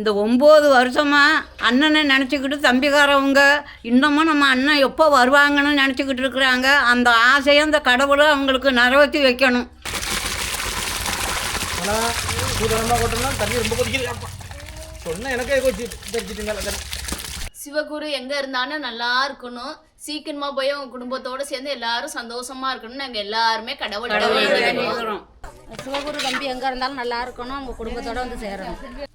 இந்த ஒம்பது வருஷமாக அண்ணனை நினச்சிக்கிட்டு தம்பிக்காரவங்க இன்னமும் நம்ம அண்ணன் எப்போ வருவாங்கன்னு நினச்சிக்கிட்டு இருக்கிறாங்க. அந்த ஆசையை அந்த கடவுளை அவங்களுக்கு நிறைவேற்றி வைக்கணும். சிவகுரு எங்க இருந்தாலும் நல்லா இருக்கணும். சீக்கிரமா போய் அவங்க குடும்பத்தோட சேர்ந்து எல்லாரும் சந்தோஷமா இருக்கணும் நாங்க எல்லாருமே கடவுள் சிவகுரு தம்பி எங்கே இருந்தாலும் நல்லா இருக்கணும். அவங்க குடும்பத்தோட வந்து சேரணும்.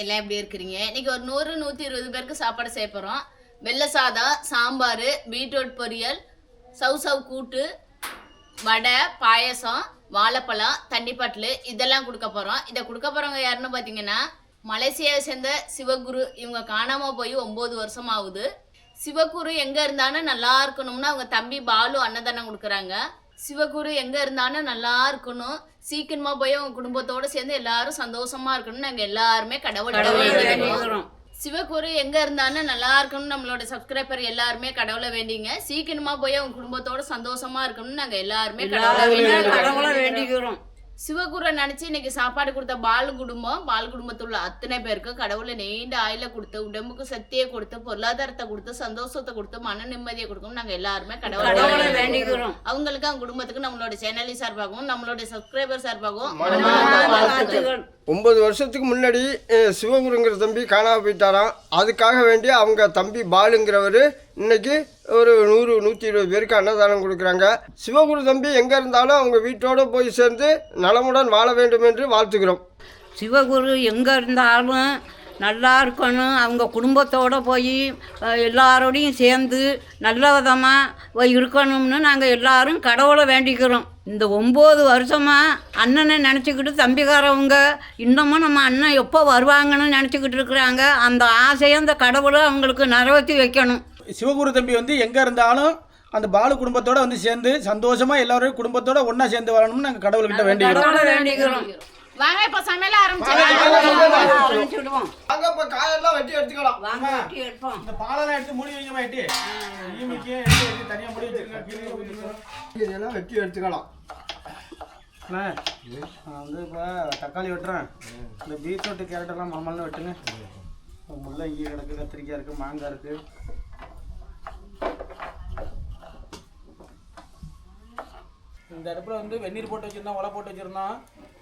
எல்லாம் எப்படி இருக்கிறீங்க? இன்னைக்கு ஒரு நூறு நூற்றி இருபது பேருக்கு சாப்பாடு செய்ய போகிறோம் வெள்ளை சாதம் சாம்பார் பீட்ரூட் பொரியல் சவ் சவ் கூட்டு வடை பாயசம் வாழைப்பழம் தண்ணி பாட்டில் இதெல்லாம் கொடுக்க போகிறோம் இதை கொடுக்க போகிறவங்க யாருன்னு பார்த்தீங்கன்னா மலேசியாவை சேர்ந்த சிவகுரு இவங்க காணாமல் போய் ஒம்பது வருஷம் ஆகுது. சிவகுரு எங்கே இருந்தாலும் நல்லா இருக்கணும்னு அவங்க தம்பி பாலு அன்னதானம் கொடுக்குறாங்க. சிவகுரு எங்கே இருந்தாலும் நல்லா இருக்கணும். சீக்கிரமா போய் அவங்க குடும்பத்தோட சேர்ந்து எல்லாரும் சந்தோஷமா இருக்கணும் நாங்க எல்லாருமே கடவுள் சிவகுரு எங்க இருந்தாலும் நல்லா இருக்கணும் நம்மளோட சப்ஸ்கிரைபர் எல்லாருமே கடவுளை வேண்டிங்க. சீக்கிரமா போய் அவங்க குடும்பத்தோட சந்தோஷமா இருக்கணும் நாங்க எல்லாருமே கடவுளை வேண்டிக்கிறோம். சிவகுரை நினைச்சு இன்னைக்கு சாப்பாடு கொடுத்த பால் குடும்பம் பால் குடும்பத்தில் உள்ள அத்தனை பேருக்கு கடவுளை நீண்ட ஆயில கொடுத்து உடம்புக்கு சக்தியை கொடுத்து பொருளாதாரத்தை கொடுத்து சந்தோஷத்தை கொடுத்து மன நிம்மதியை கொடுக்கணும் நாங்க எல்லாருமே கடவுளை அவங்களுக்கு அவங்க குடும்பத்துக்கு நம்மளோட சேனலி சார்பாகவும் நம்மளோட சப்ஸ்கிரைபர் சார்பாகவும் ஒம்பது வருஷத்துக்கு முன்னாடி சிவகுருங்கிற தம்பி காணாம போயிட்டாராம். அதுக்காக வேண்டி அவங்க தம்பி பாலுங்கிறவர் இன்னைக்கு ஒரு நூறு நூற்றி இருபது பேருக்கு அன்னதானம் கொடுக்குறாங்க. சிவகுரு தம்பி எங்கே இருந்தாலும் அவங்க வீட்டோடு போய் சேர்ந்து நலமுடன் வாழ வேண்டும் என்று வாழ்த்துக்கிறோம் சிவகுரு எங்கே இருந்தாலும் நல்லா இருக்கணும். அவங்க குடும்பத்தோடு போய் எல்லாரோடையும் சேர்ந்து நல்ல விதமாக இருக்கணும்னு நாங்கள் எல்லாரும் கடவுளை வேண்டிக்கிறோம். இந்த ஒம்பது வருஷமாக அண்ணனை நினச்சிக்கிட்டு தம்பிக்காரவங்க இன்னமும் நம்ம அண்ணன் எப்போ வருவாங்கன்னு நினச்சிக்கிட்டு இருக்கிறாங்க. அந்த ஆசையை அந்த கடவுளை அவங்களுக்கு நிறைவேற்றி வைக்கணும். சிவகுரு தம்பி வந்து எங்கே இருந்தாலும் அந்த பாலு குடும்பத்தோட வந்து சேர்ந்து சந்தோஷமா எல்லாரும் குடும்பத்தோட ஒண்ணா சேர்ந்து வரணும்னு கடவுள்கிட்ட வேண்டிக்கிறோம். கடவுளை வேண்டிக்கிறோம். வாங்க இப்ப சமையல ஆரம்பிச்சுடுவோம் அங்கே இப்போ காயெல்லாம் வெட்டி எடுத்துக்கலாம். வாங்க வெட்டி எடுப்போம். இந்த பாலெல்லாம் எடுத்து மூடி வைங்க மாயிட்டு ஈமிக்கு எடுத்து எடுத்து தனியாக மூடி வச்சிருங்க கீழே ஊத்திருங்க. இதெல்லாம் வெட்டி எடுத்துக்கலாம். அண்ணா, நான் வந்து இப்போ தக்காளி வெட்டுறேன். இந்த பீட்ரூட்டு கேரட் எல்லாம் மம்மல்னு வெட்டுங்க. முள்ளங்கி கிடக்கு கத்திரிக்காய் இருக்குது மாங்காய் இருக்குது இந்த அடுப்பில் வந்து வெந்நீர் போட்டு வச்சுருந்தோம் ஒலை போட்டு வச்சுருந்தோம்.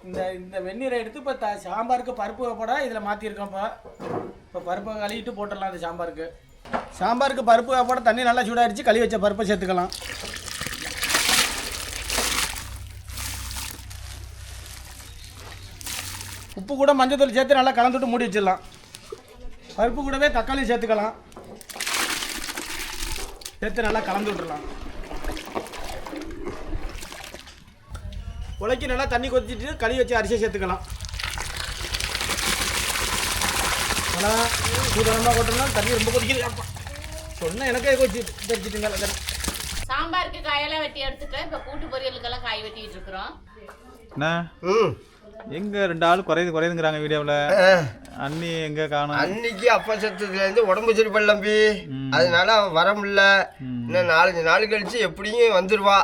இந்த இந்த வெந்நீரை எடுத்து இப்போ த சாம்பாருக்கு பருப்பு போட இதில் மாற்றிருக்கோம்ப்பா இப்போ. பருப்பை கழுவிட்டு போட்டுடலாம் இந்த சாம்பாருக்கு. சாம்பாருக்கு பருப்பு போட தண்ணி நல்லா சூடாகிடுச்சு கழுவி வச்ச பருப்பை சேர்த்துக்கலாம். உப்பு கூட மஞ்சத்தூள் சேர்த்து நல்லா கலந்துட்டு மூடி வச்சிடலாம். பருப்பு கூடவே தக்காளி சேர்த்துக்கலாம். சேர்த்து நல்லா கலந்து விட்டுடலாம். உலைக்கு நல்லா தண்ணி கொதிச்சிட்டு கழுவி வச்சு அரிசியை சேர்த்துக்கலாம். ஆனால் சூதானமாக கொட்டணும் தண்ணி ரொம்ப கொதிக்குது. அப்பா. சொன்ன எனக்கே கொச்சி தெரிஞ்சிட்டுங்க சாம்பாருக்கு காயெல்லாம் வெட்டி எடுத்துட்டேன் இப்ப கூட்டு பொரியலுக்கெல்லாம் காய் வெட்டிட்டு இருக்கிறோம். அண்ணா ம். எங்க ரெண்டு ஆள் குறையுது குறையுதுங்கிறாங்க வீடியோவில்? அண்ணி எங்க காணும்? அன்னைக்கு அப்பா சத்தத்துலேருந்து உடம்பு சரிப்படல தம்பி. அதனால அவன் வர முடியல. இன்னும் நாலஞ்சு நாள் கழிச்சு எப்படியும் வந்துடுவா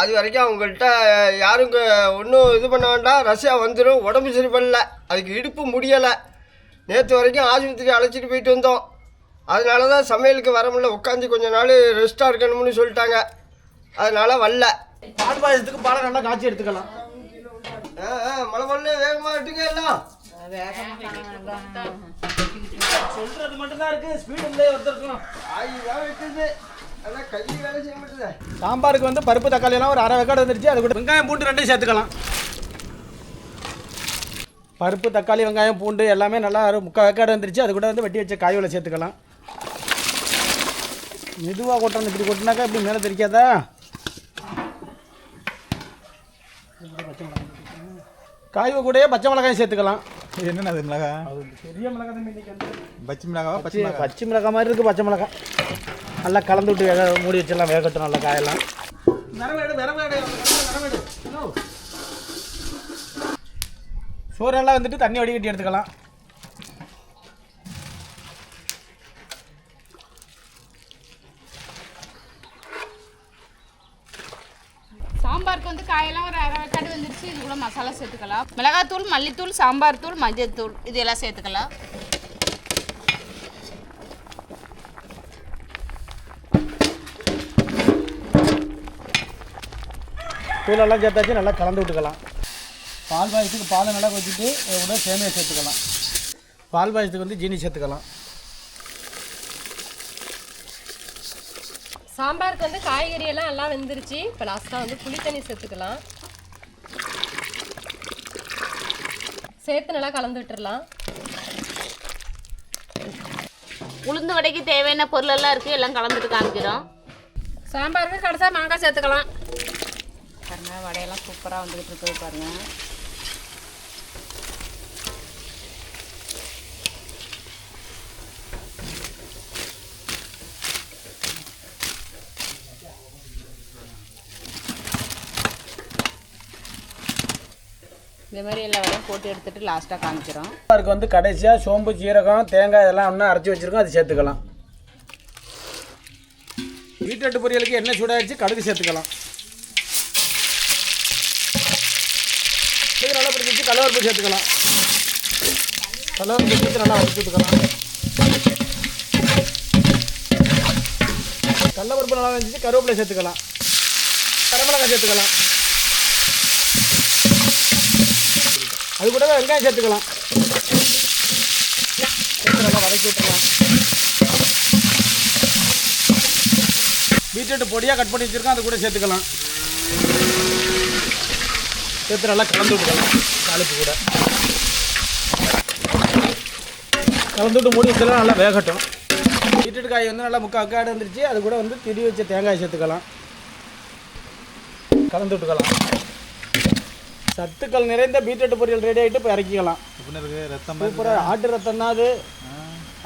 அது வரைக்கும் அவங்கள்ட்ட யாரும் ஒன்றும் இது பண்ண வேண்டாம். ரஷ்யா வந்துடும் உடம்பு சரிப்படல. அதுக்கு இடுப்பு முடியலை. நேற்று வரைக்கும் ஆஸ்பத்திரி அழைச்சிட்டு போயிட்டு வந்தோம். அதனால தான் சமையலுக்கு வர முடியல. உட்காந்து கொஞ்ச நாள் ரெஸ்ட்டாக இருக்கணும்னு சொல்லிட்டாங்க. அதனால வரல. பால் பாயசத்துக்கு பாலை நல்லா காய்ச்சி எடுத்துக்கலாம். ஆ ஆ மழை மழை வேகமாக விட்டுங்க எல்லாம். சொல்றது மட்டும்தான் இருக்கு. ஸ்பீடு ஒருத்தருக்கும். ஆயி விட்டுது. அதான் கை வேலை செய்ய மாட்டேது. சாம்பாருக்கு வந்து பருப்பு தக்காளி எல்லாம் ஒரு அரை வெக்காடு வந்துருச்சு. அது கூட வெங்காயம் பூண்டு ரெண்டையும் சேர்த்துக்கலாம். பருப்பு தக்காளி வெங்காயம் பூண்டு எல்லாமே நல்லா ஒரு முக்கால் வெக்காடு வந்துருச்சு. அது கூட வந்து வெட்டி வச்ச காய்களை சேர்த்துக்கலாம். மெதுவாக கொட்டணும். இப்படி கொட்டினாக்கா இப்படி மேலே தெரிக்காதா? காய்வை கூடயே பச்சை மிளகாயும் சேர்த்துக்கலாம். என்னண்ணா அது மிளகா? பெரிய தான் வந்து. பச்சை மிளகாவா பச்சை மிளகா? பச்சை மிளகாய் மாதிரி இருக்குது பச்சை மிளகாய் நல்லா கலந்து விட்டு வேக மூடி வச்சிடலாம் வேகட்டும் நல்லா காயெல்லாம் விரவேடு விரவேடு விரவேடு சோறெல்லாம் வந்துட்டு தண்ணி வடிகட்டி எடுத்துக்கலாம். சாம்பாருக்கு வந்து காயெல்லாம் ஒரு அரை வெக்காடு வந்துருச்சு. இது கூட மசாலா சேர்த்துக்கலாம். மிளகாத்தூள் மல்லித்தூள் சாம்பார் தூள் மஞ்சள் தூள் இது எல்லாம் சேர்த்துக்கலாம். தூளெல்லாம் சேர்த்தாச்சு நல்லா கலந்து விட்டுக்கலாம். பால் பாயசத்துக்கு பாலை நல்லா வச்சுட்டு கூட சேமியா சேர்த்துக்கலாம். பால் பாயசத்துக்கு வந்து ஜீனி சேர்த்துக்கலாம். சாம்பாருக்கு வந்து காய்கறி எல்லாம் நல்லா வெந்துருச்சு. இப்போ லாஸ்ட்டாக வந்து புளி தண்ணி சேர்த்துக்கலாம். சேர்த்து நல்லா கலந்து விட்டுறலாம். உளுந்து வடைக்கு தேவையான பொருள் எல்லாம் இருக்குது எல்லாம் கலந்துட்டு காமிக்கிறோம். சாம்பாருக்கு கடைசியாக மாங்காய் சேர்த்துக்கலாம். பாருங்க வடையெல்லாம் சூப்பராக வந்துக்கிட்டு இருக்குது பாருங்க. இந்த மாதிரி எல்லா வடையும் போட்டு லாஸ்ட்டாக காமிக்கிறோம். சாம்பாருக்கு வந்து கடைசியாக சோம்பு சீரகம் தேங்காய் இதெல்லாம் இன்னும் அரைச்சி வச்சுருக்கோம் அது சேர்த்துக்கலாம். பீட்ரூட் பொரியலுக்கு எண்ணெய் சூடாகிடுச்சு கடுகு சேர்த்துக்கலாம். கடுகு நல்லா கலவரப்பு சேர்த்துக்கலாம் கலவரப்பு சேர்த்து நல்லா வதக்கி விட்டுக்கலாம் கடலப்பருப்பு நல்லா வந்துச்சு கருவேப்பிலை சேர்த்துக்கலாம். கரமிளகாய் சேர்த்துக்கலாம். அது கூட வெங்காயம் சேர்த்துக்கலாம். நல்லா வதக்கி விட்டுக்கலாம். பீட்ரூட் பொடியாக கட் பண்ணி வச்சுருக்கோம் அது கூட சேர்த்துக்கலாம். சேர்த்து நல்லா கலந்து விட்டுக்கலாம். தாளிப்பு கூட. கலந்து விட்டு மூடி வச்சலாம் நல்லா வேகட்டும். பீட்ரூட் காய் வந்து நல்லா முக்கால் காடு வந்துருச்சு. அது கூட வந்து திரி வச்ச தேங்காய் சேர்த்துக்கலாம். கலந்து விட்டுக்கலாம். சத்துக்கள் நிறைந்த பீட்ரூட் பொரியல் ரெடி ஆகிட்டு இப்போ இறக்கிக்கலாம். ரத்தம் சூப்பராக ஆட்டு ரத்தம் தான் அது.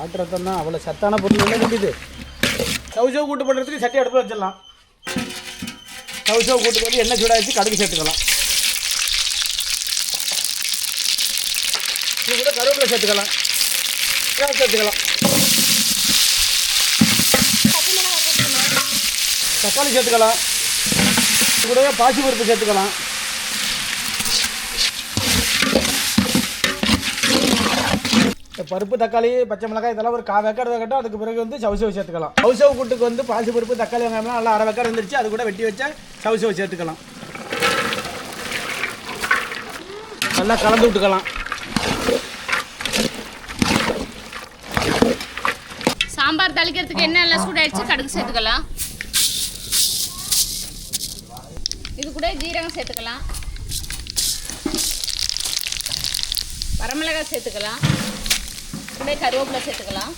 ஆட்டு ரத்தம் தான். அவ்வளோ சத்தான பொருள் இல்லை வேண்டியது சவு சவு கூட்டு பண்ணுறதுக்கு சட்டி அடுப்பில் வச்சிடலாம். சவு சவு கூட்டு பண்ணி எண்ணெய் சூடாச்சு கடுகு சேர்த்துக்கலாம் இது கூட கருவேப்பிலை சேர்த்துக்கலாம். சேர்த்துக்கலாம். தக்காளி சேர்த்துக்கலாம். இது கூடவே பாசி பருப்பு சேர்த்துக்கலாம். இந்த பருப்பு தக்காளி பச்சை மிளகாய் இதெல்லாம் ஒரு கா வெக்காடு வெக்கட்டும் அதுக்கு பிறகு வந்து சவுசவு சேர்த்துக்கலாம். சவுசவு கூட்டுக்கு வந்து பாசி பருப்பு தக்காளி வெங்காயம்லாம் நல்லா அரை வெக்காடு வந்துருச்சு. அது கூட வெட்டி வச்சா சவுசவு சேர்த்துக்கலாம். நல்லா கலந்து விட்டுக்கலாம். சாம்பார் தாளிக்கிறதுக்கு என்ன எல்லாம் சூடாயிடுச்சு? கடுகு சேர்த்துக்கலாம். இது கூட ஜீரகம் சேர்த்துக்கலாம். வரமிளகாய் சேர்த்துக்கலாம். கூட கருவேப்பிலை சேர்த்துக்கலாம்.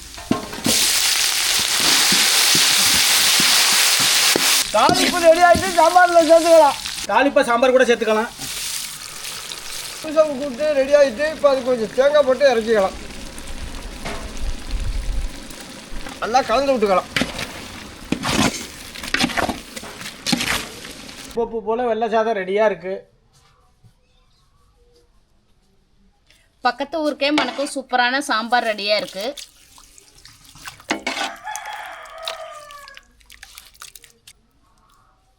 தாளிப்பு ரெடி ஆகிட்டு சாம்பாரில் சேர்த்துக்கலாம். தாளிப்பை சாம்பார் கூட சேர்த்துக்கலாம். புதுசாக கூப்பிட்டு ரெடி ஆகிட்டு இப்போ அது கொஞ்சம் தேங்காய் போட்டு இறக்கிக்கலாம். நல்லா கலந்து விட்டுக்கலாம். உப்பு போல் வெள்ளை சாதம் ரெடியாக இருக்குது பக்கத்து ஊருக்கே மனக்கும் சூப்பரான சாம்பார் ரெடியாக இருக்குது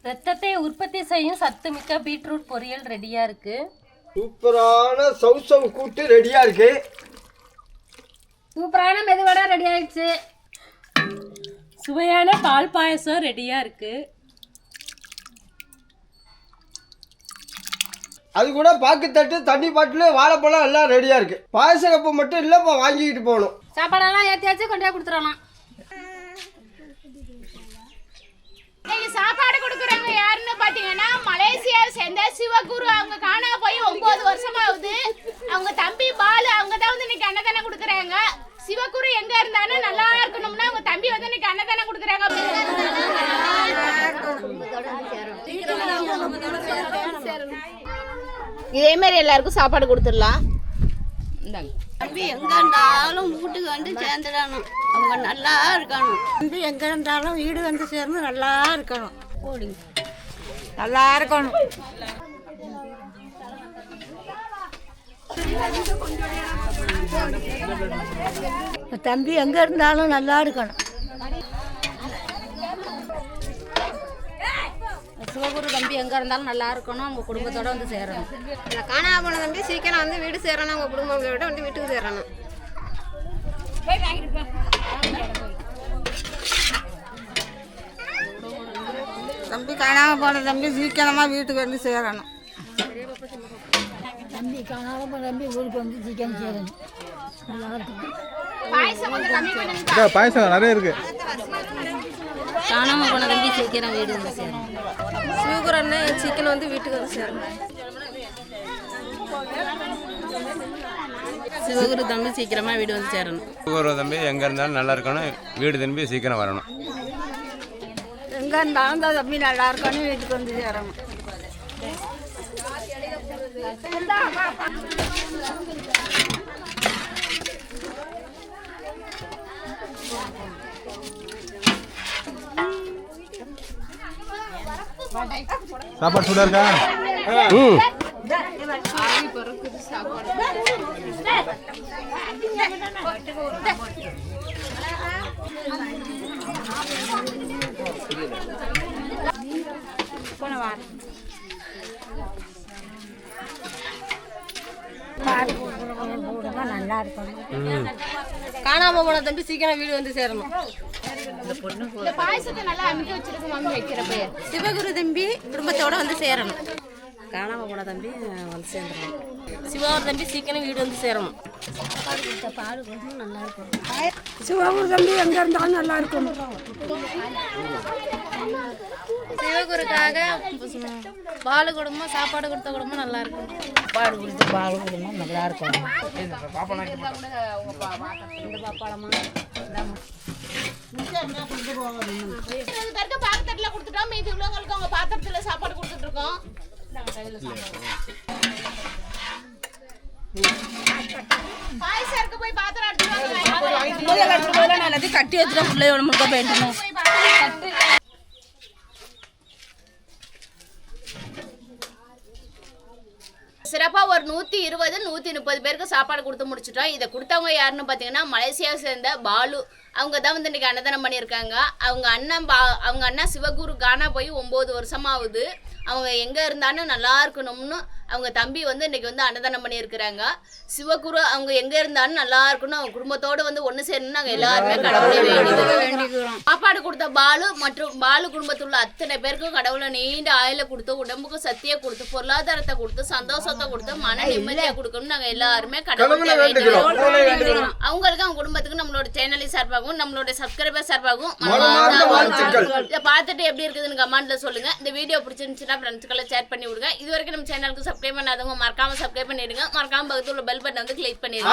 ரத்தத்தை உற்பத்தி செய்யும் சத்துமிக்க பீட்ரூட் பொரியல் ரெடியாக இருக்குது சூப்பரான சவுசவு கூட்டு ரெடியாக இருக்கு. சூப்பரான மெதுவடை ரெடி ஆயிடுச்சு சுவையான பால் பாயசம் ரெடியாக இருக்குது அது கூட பாக்குத்தட்டு தண்ணி பாட்டில் வாழைப்பழம் எல்லாம் ரெடியாக இருக்கு. பாயச கப்பு மட்டும் இல்லை இப்போ வாங்கிக்கிட்டு போகணும். சாப்பாடெல்லாம் ஏற்றியாச்சு கொண்டு கொடுத்துடலாம். இன்னைக்கு சாப்பாடு கொடுக்குறவங்க யாருன்னு பார்த்தீங்கன்னா மலேசியாவை சேர்ந்த சிவகுரு. அவங்க காணா போய் ஒன்பது வருஷம் ஆகுது அவங்க தம்பி பாலு அவங்க தான் வந்து இன்னைக்கு அன்னதானம் கொடுக்குறாங்க. சிவகுரு எங்க இருந்தாலும் நல்லா இருக்கணும்னா அவங்க தம்பி வந்து இன்னைக்கு அன்னதானம் கொடுக்குறாங்க இதே மாதிரி எல்லாருக்கும் சாப்பாடு கொடுத்துடலாம். இந்தாங்க. தம்பி எங்க இருந்தாலும் வீட்டுக்கு வந்து சேர்ந்துடணும். அவங்க நல்லா இருக்கணும். தம்பி எங்க இருந்தாலும் வீடு வந்து சேர்ந்து நல்லா இருக்கணும். போடுங்க. நல்லா இருக்கணும். தம்பி எங்கே இருந்தாலும் நல்லா இருக்கணும். சிவகுரு தம்பி எங்கே இருந்தாலும் நல்லா இருக்கணும் அவங்க குடும்பத்தோட வந்து சேரணும். காணாம போன தம்பி சீக்கிரம் வந்து வீடு சேரணும் உங்கள் குடும்பங்களோட வந்து வீட்டுக்கு சேரணும். தம்பி காணாமல் போன தம்பி சீக்கிரமாக வீட்டுக்கு வந்து சேரணும். தம்பி காணாமல் போன தம்பி ஊருக்கு வந்து நல்லா இருக்கணும் அக்கா, பாயசம் நிறைய இருக்கு. காணாமல் போன தம்பி சீக்கிரம் வீடு வந்து சேரணும் சிவகுரு அண்ணன் சீக்கிரம் வந்து வீட்டுக்கு வந்து சேரணும் சிவகுரு தம்பி சீக்கிரமாக வீடு வந்து சேரணும். ஒரு தம்பி எங்கே இருந்தாலும் நல்லா இருக்கணும். வீடு திரும்பி சீக்கிரம் வரணும். எங்கே இருந்தாலும் தம்பி நல்லா இருக்கணும். வீட்டுக்கு வந்து சேரணும். சாப்பாடு சூடா இருக்கா? நல்லா இருக்கணும் காணாம போன தம்பி சீக்கிரம் வீடு வந்து சேரணும். பாயசத்தை நல்லா அமைக்க வச்சிருக்க மம்மி வைக்கிறப்ப சிவகுரு தம்பி குடும்பத்தோட வந்து சேரணும். காணாமல் போன தம்பி வந்து சேர்ந்துடணும் சிவகுரு தம்பி சீக்கிரம் வீடு வந்து சேரணும். சிவகுரு தம்பி எங்கே இருந்தாலும் நல்லா இருக்கணும் சிவகுருக்காக பாலு குடும்பம் சாப்பாடு கொடுத்த குடும்பம் நல்லா இருக்கும். பாடு கொடுத்து பால் குடும்பம் நல்லா மீதி உள்ளவங்களுக்கு அவங்க பாத்திரத்துல சாப்பாடு கொடுத்துட்டு இருக்கோம். பாயசம் இருக்க போய் பாத்திரம் சிறப்பாக ஒரு நூற்றி இருபது நூற்றி முப்பது பேருக்கு சாப்பாடு கொடுத்து முடிச்சிட்டோம். இதை கொடுத்தவங்க யாருன்னு பார்த்தீங்கன்னா மலேசியாவை சேர்ந்த பாலு. அவங்க தான் வந்து இன்றைக்கி அன்னதானம் பண்ணியிருக்காங்க. அவங்க அண்ணன் பா அவங்க அண்ணன் சிவகுரு கானா போய் ஒம்பது வருஷமாகுது. அவங்க எங்கே இருந்தாலும் நல்லா இருக்கணும்னு அவங்க தம்பி வந்து இன்னைக்கு வந்து அன்னதானம் பண்ணியிருக்கிறாங்க. சிவகுரு அவங்க எங்கே இருந்தாலும் நல்லா இருக்கணும். அவங்க குடும்பத்தோடு வந்து ஒன்று சேரணும்னு நாங்கள் எல்லாருமே கடவுளை வேண்டிக்கிறோம். சாப்பாடு கொடுத்த பாலு மற்றும் பாலு குடும்பத்தில் உள்ள அத்தனை பேருக்கும் கடவுளை நீண்ட ஆயுள கொடுத்து உடம்புக்கு சக்தியை கொடுத்து பொருளாதாரத்தை கொடுத்து சந்தோஷத்தை கொடுத்து மன நிம்மதியை கொடுக்கணும்னு நாங்கள் எல்லாருமே கடவுளை வேண்டிக்கிறோம் அவங்களுக்கு அவங்க குடும்பத்துக்கு நம்மளோட சேனலை சார்பாகவும் நம்மளோட சப்ஸ்கிரைபர் சார்பாகவும். இதை பார்த்துட்டு எப்படி இருக்குதுன்னு கமெண்ட்ல சொல்லுங்க. இந்த வீடியோ பிடிச்சிருந்துச்சுன்னா ஃப்ரெண்ட்ஸ்க்கெல்லாம் ஷேர் பண்ணி விடுங்க. இது வரைக்கும் நம்ம சேனலுக்கு சப்ஸ்கிரைப் பண்ணாதவங்க மறக்காம சப்ஸ்கிரைப் பண்ணிடுங்க. மறக்காம பக்கத்துல உள்ள பெல் பட்டன் வந்து கிளிக் பண்ணிடுங்க.